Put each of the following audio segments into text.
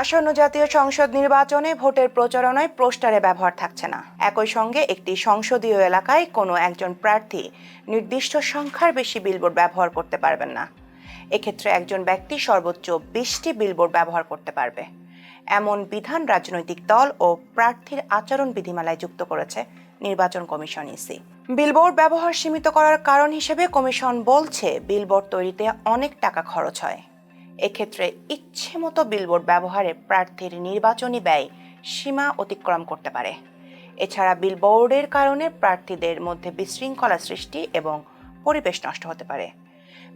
আসন্ন জাতীয় সংসদ নির্বাচনে ভোটের প্রচারণায় পোস্টারে ব্যবহার থাকছে না। একই সঙ্গে একটি সংসদীয় এলাকায় কোনো একজন প্রার্থী নির্দিষ্ট সংখ্যার বেশি বিলবোর্ড ব্যবহার করতে পারবেন না। এক্ষেত্রে একজন ব্যক্তি সর্বোচ্চ বিশটি বিলবোর্ড ব্যবহার করতে পারবে। এমন বিধান রাজনৈতিক দল ও প্রার্থীর আচরণ বিধিমালায় যুক্ত করেছে নির্বাচন কমিশন ইসি। বিলবোর্ড ব্যবহার সীমিত করার কারণ হিসেবে কমিশন বলছে বিলবোর্ড তৈরিতে অনেক টাকা খরচ হয়। এক্ষেত্রে ইচ্ছে মতো বিলবোর্ড ব্যবহারে প্রার্থীর নির্বাচনী ব্যয় সীমা অতিক্রম করতে পারে। এছাড়া বিলবোর্ডের কারণে প্রার্থীদের মধ্যে বিশৃঙ্খলা সৃষ্টি এবং পরিবেশ নষ্ট হতে পারে।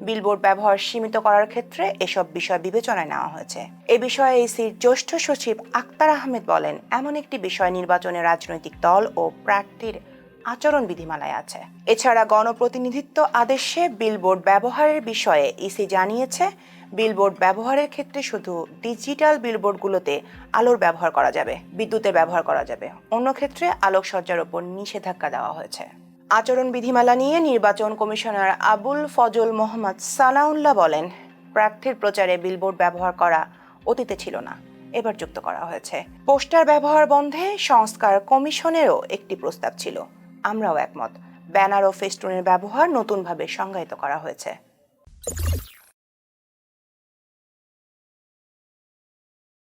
বিলবোর্ড ব্যবহার সীমিত করার ক্ষেত্রে এসব বিষয় বিবেচনায় নেওয়া হয়েছে। এ বিষয়ে ইসির জ্যেষ্ঠ সচিব আক্তার আহমেদ বলেন, এমন একটি বিষয় নির্বাচনে রাজনৈতিক দল ও প্রার্থীর আচরণ বিধিমালায় আছে। এছাড়া গণপ্রতিনিধিত্ব আদেশে বিলবোর্ড ব্যবহারের বিষয়ে ইসি জানিয়েছে, বিলবোর্ড ব্যবহারের ক্ষেত্রে শুধু ডিজিটাল বিলবোর্ডগুলোতে আলোর ব্যবহার করা যাবে, বিদ্যুতের ব্যবহার করা যাবে। অন্য ক্ষেত্রে আলোকসজ্জার ওপর নিষেধাজ্ঞা দেওয়া হয়েছে। আচরণ বিধিমালা নিয়ে নির্বাচন কমিশনার আবুল ফজল মোহাম্মদ সানাউল্লাহ বলেন, প্রার্থীর প্রচারে বিলবোর্ড ব্যবহার করা অতীতে ছিল না, এবার যুক্ত করা হয়েছে। পোস্টার ব্যবহার বন্ধে সংস্কার কমিশনেরও একটি প্রস্তাব ছিল। আমরাও একমত। ব্যানার ও ফেস্টুনের ব্যবহার নতুনভাবে সংজ্ঞায়িত করা হয়েছে।